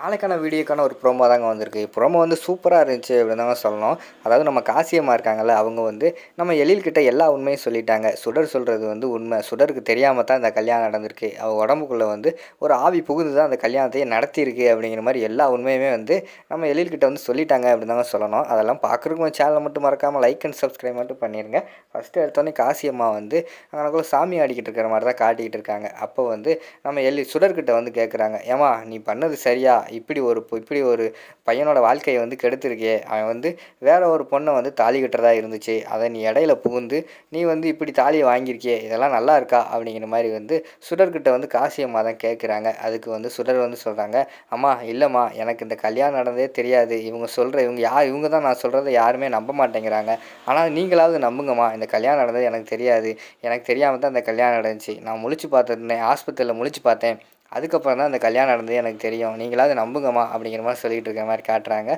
நாளைக்கான வீடியோக்கான ஒரு ப்ரோமோ தாங்க வந்திருக்கு. ப்ரோமோ வந்து சூப்பராக இருந்துச்சு அப்படின்னு தாங்க சொல்லணும். அதாவது நம்ம காசியம்மா இருக்காங்கல்ல அவங்க வந்து நம்ம எழில்கிட்ட எல்லா உண்மையும் சொல்லிட்டாங்க. சுடர் சொல்கிறது வந்து உண்மை. சுடருக்கு தெரியாமல் தான் இந்த கல்யாணம் நடந்திருக்கு. அவள் உடம்புக்குள்ளே வந்து ஒரு ஆவி புகுந்து தான் அந்த கல்யாணத்தையே நடத்தியிருக்கு அப்படிங்கிற மாதிரி எல்லா உண்மையுமே வந்து நம்ம எழில்கிட்ட வந்து சொல்லிட்டாங்க அப்படின்னு தாங்க சொல்லணும். அதெல்லாம் பார்க்குறதுக்கு சேனலை மட்டும் மறக்காமல் லைக் அண்ட் சப்ஸ்கிரைப் மட்டும் பண்ணிடுங்க ஃபஸ்ட்டு எடுத்தோடனே காசியம்மா வந்து அங்கனக்குள்ள சாமி ஆடிக்கிட்டு இருக்கிற மாதிரி தான் காட்டிக்கிட்டு இருக்காங்க. அப்போ வந்து நம்ம எழில் சுடர்கிட்ட வந்து கேட்குறாங்க ஏமா நீ பண்ணது சரியா? இப்படி ஒரு இப்படி ஒரு பையனோட வாழ்க்கையை வந்து கெடுத்திருக்கே. அவன் வந்து வேற ஒரு பொண்ணை வந்து தாலி கட்டுறதா இருந்துச்சு. அதை நீ இடையில புகுந்து நீ வந்து இப்படி தாலியை வாங்கியிருக்கியே இதெல்லாம் நல்லா இருக்கா? அப்படிங்கிற மாதிரி வந்து சுடர்கிட்ட வந்து காசியம்மா தான் கேட்குறாங்க. அதுக்கு வந்து சுடர் வந்து சொல்கிறாங்க அம்மா இல்லைம்மா எனக்கு இந்த கல்யாணம் நடந்ததே தெரியாது. இவங்க சொல்கிற இவங்க யார் இவங்க தான் நான் சொல்கிறத யாருமே நம்ப மாட்டேங்கிறாங்க. ஆனால் நீங்களாவது நம்புங்கம்மா இந்த கல்யாணம் நடந்தது எனக்கு தெரியாது. எனக்கு தெரியாமல் தான் இந்த கல்யாணம் நடந்துச்சு. நான் முழிச்சு பார்த்துருந்தேன் ஆஸ்பத்திரியில் முழிச்சு பார்த்தேன். அதுக்கப்புறம் தான் அந்த கல்யாணம் நடந்தது எனக்கு தெரியும். நீங்களாவது நம்புங்கம்மா அப்படிங்கிற மாதிரி சொல்லிகிட்டு இருக்க மாதிரி காட்டுறாங்க.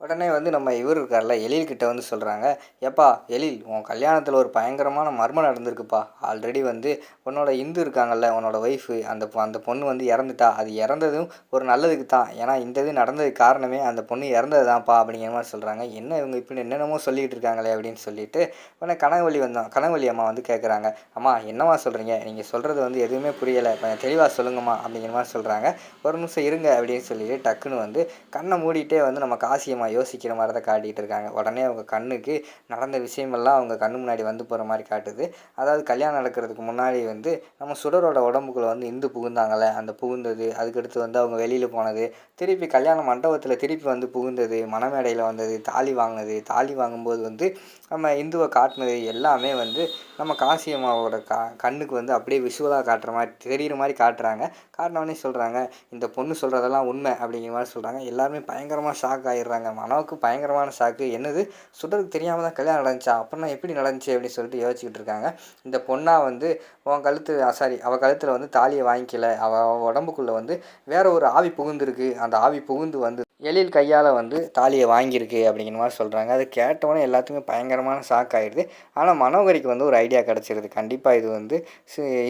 உடனே வந்து நம்ம இவர் இருக்கார்ல எழில்கிட்ட வந்து சொல்கிறாங்க எப்பா எழில் உன் கல்யாணத்தில் ஒரு பயங்கரமான மர்மம் நடந்திருக்குப்பா. ஆல்ரெடி வந்து உன்னோட இந்து இருக்காங்கல்ல உன்னோட ஒய்ஃபு அந்த அந்த பொண்ணு வந்து இறந்துட்டா. அது இறந்ததும் ஒரு நல்லதுக்கு தான். ஏன்னா இந்த இது நடந்ததுக்கு காரணமே அந்த பொண்ணு இறந்தது தான்ப்பா அப்படிங்கிற மாதிரி சொல்கிறாங்க என்ன இவங்க இப்படி என்னென்னமோ சொல்லிகிட்டு இருக்காங்களே அப்படின்னு சொல்லிட்டு உடனே கனகவழி வந்தோம் கனகவழி அம்மா வந்து கேட்குறாங்க அம்மா என்னம்மா சொல்கிறீங்க நீங்கள் சொல்கிறது வந்து எதுவுமே புரியலை. கொஞ்சம் தெளிவாக சொல்லுங்கம்மா அப்படிங்கிற மாதிரி சொல்கிறாங்க ஒரு நிமிஷம் இருங்க அப்படின்னு சொல்லிட்டு டக்குன்னு வந்து கண்ணை மூடிட்டே வந்து நம்ம காசியம்மா யோசிக்கிற மாதிரி தான் காட்டிகிட்டு இருக்காங்க. உடனே அவங்க கண்ணுக்கு நடந்த விஷயமெல்லாம் அவங்க கண்ணு முன்னாடி வந்து போகிற மாதிரி காட்டுது. அதாவது கல்யாணம் நடக்கிறதுக்கு முன்னாடி வந்து நம்ம சுடரோட உடம்புக்குள்ள வந்து இந்து புகுந்தாங்கள்ல அந்த புகுந்தது அதுக்கடுத்து வந்து அவங்க வெளியில் போனது திருப்பி கல்யாண மண்டபத்தில் திருப்பி வந்து புகுந்தது மணமேடையில் வந்தது தாலி வாங்கினது தாலி வாங்கும்போது வந்து நம்ம இந்துவை காட்டினது எல்லாமே வந்து நம்ம காசியம்மாவோட கா கண்ணுக்கு வந்து அப்படியே விஷுவலாக காட்டுற மாதிரி தெரிகிற மாதிரி காட்டுறாங்க. காட்டினவொடனே சொல்கிறாங்க இந்த பொண்ணு சொல்கிறதெல்லாம் உண்மை அப்படிங்கிற மாதிரி சொல்கிறாங்க எல்லாருமே பயங்கரமாக ஷாக் ஆகிடுறாங்க மனோவுக்கு பயங்கரமான ஷாக்கு என்னது? சுடருக்கு தெரியாமல் தான் கல்யாணம் நடந்துச்சா? அப்படின்னா எப்படி நடந்துச்சு அப்படின்னு சொல்லிட்டு யோசிச்சுக்கிட்டு இருக்காங்க. இந்த பொண்ணாக வந்து உன் கழுத்து சாரி அவள் கழுத்தில் வந்து தாலியை வாங்கிக்கல. அவள் உடம்புக்குள்ளே வந்து வேற ஒரு ஆவி புகுந்திருக்கு. அந்த ஆவி புகுந்து வந்து எழில் கையால் வந்து தாலியை வாங்கியிருக்கு அப்படிங்கிற மாதிரி சொல்கிறாங்க அது கேட்டவொடனே எல்லாத்துக்குமே பயங்கரமான ஷாக் ஆகிடுது ஆனால் மனோகரிக்கு வந்து ஒரு ஐடியா கிடச்சிருது. கண்டிப்பாக இது வந்து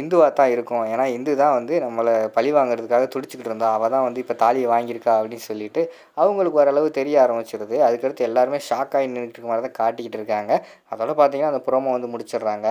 இந்துவாக தான் இருக்கும். ஏன்னா இந்து தான் வந்து நம்மளை பழி வாங்குறதுக்காக துடிச்சிக்கிட்டு இருந்தா. அவள் தான் வந்து இப்போ தாலியை வாங்கியிருக்கா அப்படின்னு சொல்லிட்டு அவங்களுக்கு ஓரளவு தெரிய ஆரம்பிச்சிருது. அதுக்கடுத்து எல்லாருமே ஷாக் ஆகி நின்றுட்டு இருக்க மாதிரி தான் காட்டிக்கிட்டு இருக்காங்க. அதோட பார்த்தீங்கன்னா அந்த ப்ரோமோ வந்து முடிச்சிடுறாங்க.